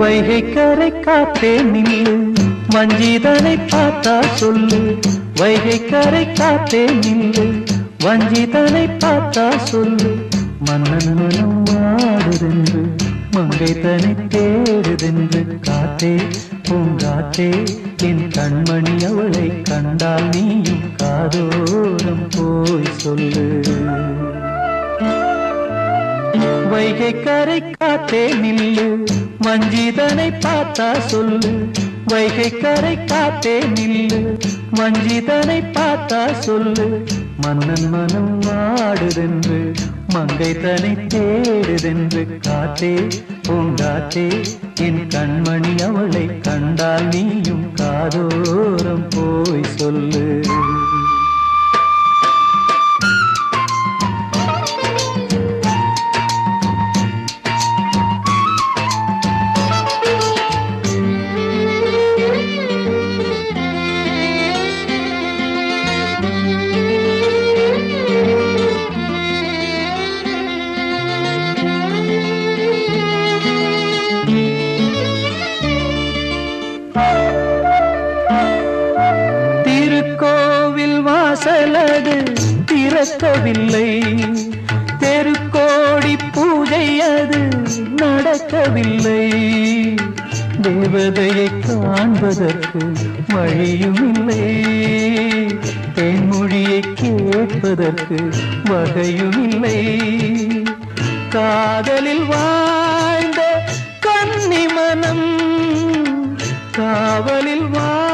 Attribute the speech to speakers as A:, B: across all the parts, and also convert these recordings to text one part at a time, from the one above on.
A: வைகை கரை காத்தே நில்லு வஞ்சிதனை பார்த்தா சொல்லு. வைகை கரை காத்தே நில்லு வஞ்சிதனை பார்த்தா சொல்லு. மன்னன் மனம் வாடுதென்று மங்கை தனி தேடுதென்று காத்தே பூங்காத்தே என் கண்மணி அவளை கண்டால் நீயும் காதோரம் போய் சொல்லு. வைகை கரை காத்தே நில்லு. வஞ்சிதனை பார்த்தா சொல்லு. வைகை கரை காத்தே நில்லு. வஞ்சிதனை பார்த்தா சொல்லு. மன்னன் மனம் வாடுதென்று மங்கை தனை தேடுதென்று காத்தே பூங்காத்தே. என் கண்மணி அவளை கண்டால் நீயும் காதோரம் போய் சொல்லு. திறக்கவில்லை தெருக்கோடி பூஜை அது நடக்கவில்லை. தேவதையை காண்பதற்கு வழியும் இல்லை தென்மொழியை கேட்பதற்கு வகையும் இல்லை காதலில் வாழ்ந்த கன்னி மனம் காவலில் வாடையில்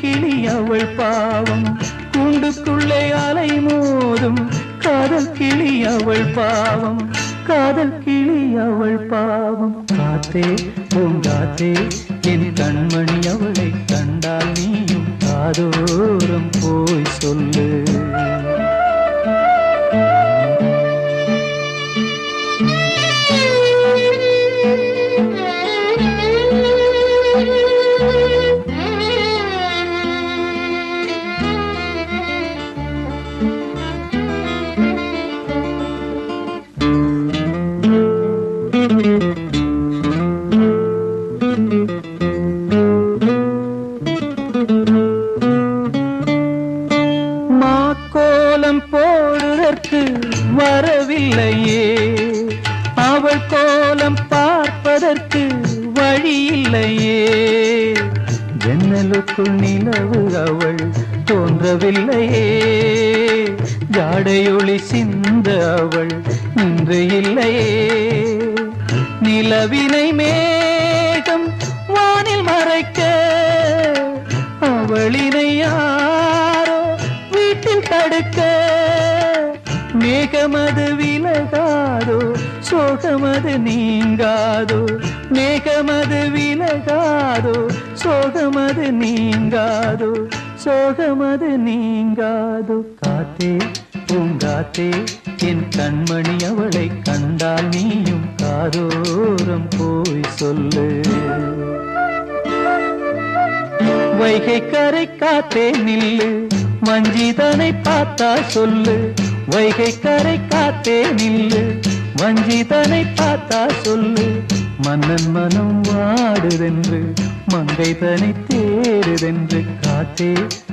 A: கிளி அவள் பாவம். கூண்டுக்குள்ளே அலை மோதும். காதல் கிளி அவள் பாவம். காதல் கிளி அவள் பாவம். காத்தே பூங்காத்தே என் கண்மணி அவளை கண்டால் நீயும் காதோரம் போய் சொல்லு. கோலம் பார்ப்பதற்கு வழி இல்லையே ஜன்னலுக்குள் நிலவு அவள் தோன்றவில்லையே. ஜாடையொளி சிந்த அவள் இன்று இல்லையே நிலவினை மேகம் வானில் மறைக்க அவளினை யாரோ வீட்டில் தடுக்க. மேகமது விலகாதோ சோகமது நீங்காதோ மேகமது விலகாதோ சோகமது நீங்காதோ சோகமது நீங்காதோ. காத்தே பூங்காத்தே என் கண்மணி அவளை கண்டால் நீயும் காதோரம் போய் சொல்லு. வைகை கரை காத்தே நில்லு மஞ்சிதனை பார்த்தா சொல்லு. வைகை கரை காத்தே நில்லு வஞ்சிதனை பார்த்தா சொல்லு மன்னன் மனம் வாடுதென்று மங்கை தனி தேடுதென்று காத்தே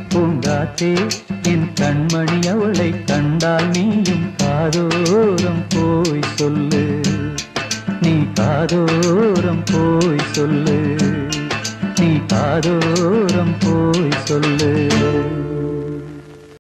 A: பூங்காத்தே என் கண்மணி அவளை கண்டால் நீயும் காதோரம் போய் சொல்லு. நீ காதோரம் போய் சொல்லு. நீ காதோரம் போய் சொல்லு.